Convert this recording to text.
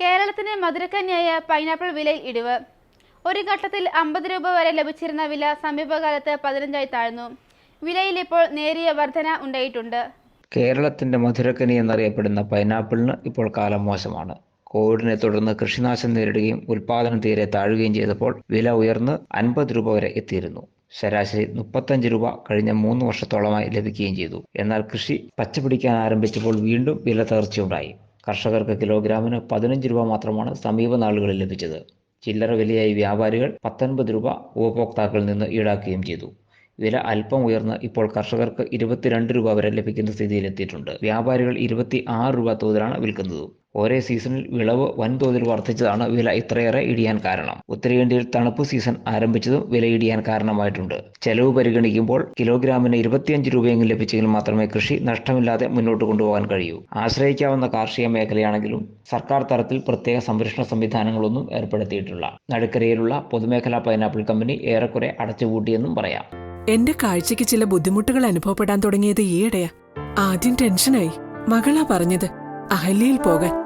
കേരളത്തിന് മധുരക്കന്യായ പൈനാപ്പിൾ വിലയിൽ ഇടിവ്. ഒരു ഘട്ടത്തിൽ അമ്പത് രൂപ വരെ ലഭിച്ചിരുന്ന വില സമീപകാലത്ത് പതിനഞ്ചായി താഴ്ന്നു. വിലയിൽ ഇപ്പോൾ നേരിയ വർധന ഉണ്ടായിട്ടുണ്ട്. കേരളത്തിന്റെ മധുരക്കനി എന്നറിയപ്പെടുന്ന പൈനാപ്പിളിന് ഇപ്പോൾ കാലം മോശമാണ്. കോവിഡിനെ തുടർന്ന് കൃഷിനാശം നേരിടുകയും ഉൽപാദനം തീരെ താഴുകയും ചെയ്തപ്പോൾ വില ഉയർന്ന് അൻപത് രൂപ വരെ എത്തിയിരുന്നു. ശരാശരി മുപ്പത്തഞ്ച് രൂപ കഴിഞ്ഞ മൂന്ന് വർഷത്തോളമായി ലഭിക്കുകയും ചെയ്തു. എന്നാൽ കൃഷി പച്ചപിടിക്കാൻ ആരംഭിച്ചപ്പോൾ വീണ്ടും വില തകർച്ചയുണ്ടായി. കർഷകർക്ക് കിലോഗ്രാമിന് പതിനഞ്ച് രൂപ മാത്രമാണ് സമീപ നാളുകളിൽ ലഭിച്ചത്. ചില്ലറ വിലയായി വ്യാപാരികൾ പത്തൊൻപത് രൂപ ഉപഭോക്താക്കളിൽ നിന്ന് ഈടാക്കുകയും ചെയ്തു. വില അല്പം ഉയർന്ന് ഇപ്പോൾ കർഷകർക്ക് ഇരുപത്തിരണ്ട് രൂപ വരെ ലഭിക്കുന്ന സ്ഥിതിയിലെത്തിയിട്ടുണ്ട്. വ്യാപാരികൾ ഇരുപത്തി ആറ് രൂപ തോതിലാണ് വിൽക്കുന്നത്. ഒരേ സീസണിൽ വിളവ് വൻതോതിൽ വർദ്ധിച്ചതാണ് വില ഇത്രയേറെ ഇടിയാൻ കാരണം. ഉത്തരേന്ത്യയിൽ തണുപ്പ് സീസൺ ആരംഭിച്ചതും വില ഇടിയാൻ കാരണമായിട്ടുണ്ട്. ചെലവ് പരിഗണിക്കുമ്പോൾ കിലോഗ്രാമിന് ഇരുപത്തിയഞ്ച് രൂപയെങ്കിലും ലഭിച്ചെങ്കിൽ മാത്രമേ കൃഷി നഷ്ടമില്ലാതെ മുന്നോട്ട് കൊണ്ടുപോകാൻ കഴിയൂ. ആശ്രയിക്കാവുന്ന കാർഷിക മേഖലയാണെങ്കിലും സർക്കാർ തലത്തിൽ പ്രത്യേക സംരക്ഷണ സംവിധാനങ്ങളൊന്നും ഏർപ്പെടുത്തിയിട്ടില്ല. നടുക്കരയിലുള്ള പൊതുമേഖലാ പൈനാപ്പിൾ കമ്പനി ഏറെക്കുറെ അടച്ചുപൂട്ടിയെന്നും പറയാം. എന്റെ കാഴ്ചയ്ക്ക് ചില ബുദ്ധിമുട്ടുകൾ അനുഭവപ്പെടാൻ തുടങ്ങിയത് ഈയിടെയാ. ആദ്യം ടെൻഷനായി. മകളാ പറഞ്ഞത് അഹല്യയിൽ പോകാൻ.